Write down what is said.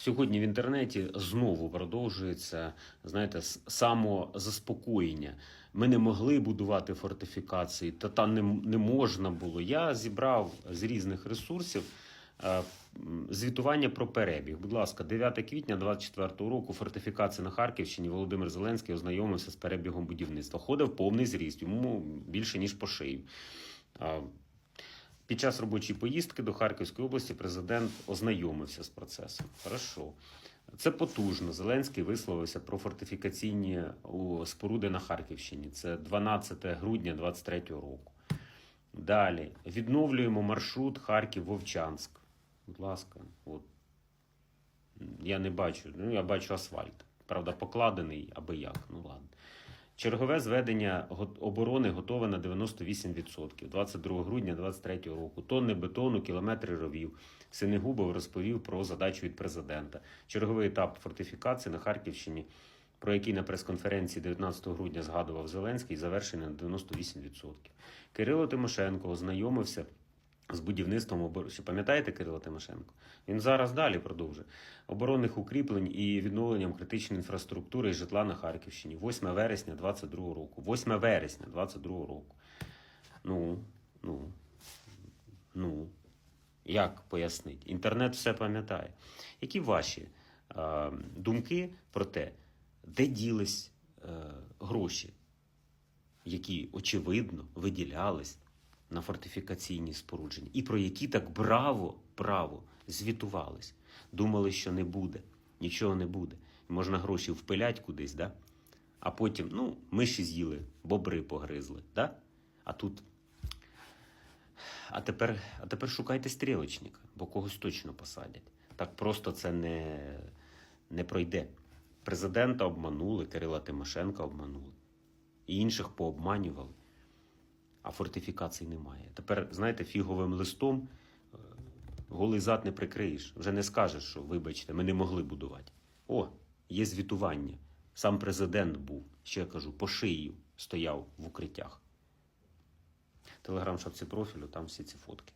Сьогодні в інтернеті знову продовжується знаєте, самозаспокоєння. Ми не могли будувати фортифікації, та там не, не можна було. Я зібрав з різних ресурсів е, звітування про перебіг. Будь ласка, 9 квітня 24 року фортифікація на Харківщині Володимир Зеленський ознайомився з перебігом будівництва. Ходив повний зріст, йому більше ніж по шию. Під час робочої поїздки до Харківської області президент ознайомився з процесом. Хорошо. Це потужно. Зеленський висловився про фортифікаційні споруди на Харківщині. Це 12 грудня 2023 року. Далі відновлюємо маршрут Харків-Вовчанськ. Будь ласка, от. Я не бачу, ну я бачу асфальт. Правда, покладений аби як. Ну ладно. Чергове зведення оборони готове на 98%. 22 грудня 2023 року. Тонни бетону, кілометри ровів. Синегубов розповів про задачу від президента. Черговий етап фортифікації на Харківщині, про який на прес-конференції 19 грудня згадував Зеленський, завершений на 98%. Кирило Тимошенко ознайомився з будівництвом. Ще пам'ятаєте Кирила Тимошенко? Він зараз далі продовжує оборонних укріплень і відновленням критичної інфраструктури і житла на Харківщині. 8 вересня 22 року. 8 вересня 22 року. Ну, ну, ну. Як пояснити? Інтернет все пам'ятає. Які ваші е, думки про те, де ділись е, гроші, які очевидно виділялись на фортифікаційні спорудження, і про які так браво, браво звітувались. Думали, що не буде, нічого не буде. Можна гроші впилять кудись, да? а потім, ну, миші з'їли, бобри погризли. Да? А тут. А тепер, а тепер шукайте стрілочника, бо когось точно посадять. Так просто це не, не пройде. Президента обманули, Кирила Тимошенка обманули. І інших пообманювали а фортифікацій немає. Тепер, знаєте, фіговим листом е, голий зад не прикриєш. Вже не скажеш, що, вибачте, ми не могли будувати. О, є звітування. Сам президент був, ще я кажу, по шию стояв в укриттях. Телеграм шапці профілю, там всі ці фотки.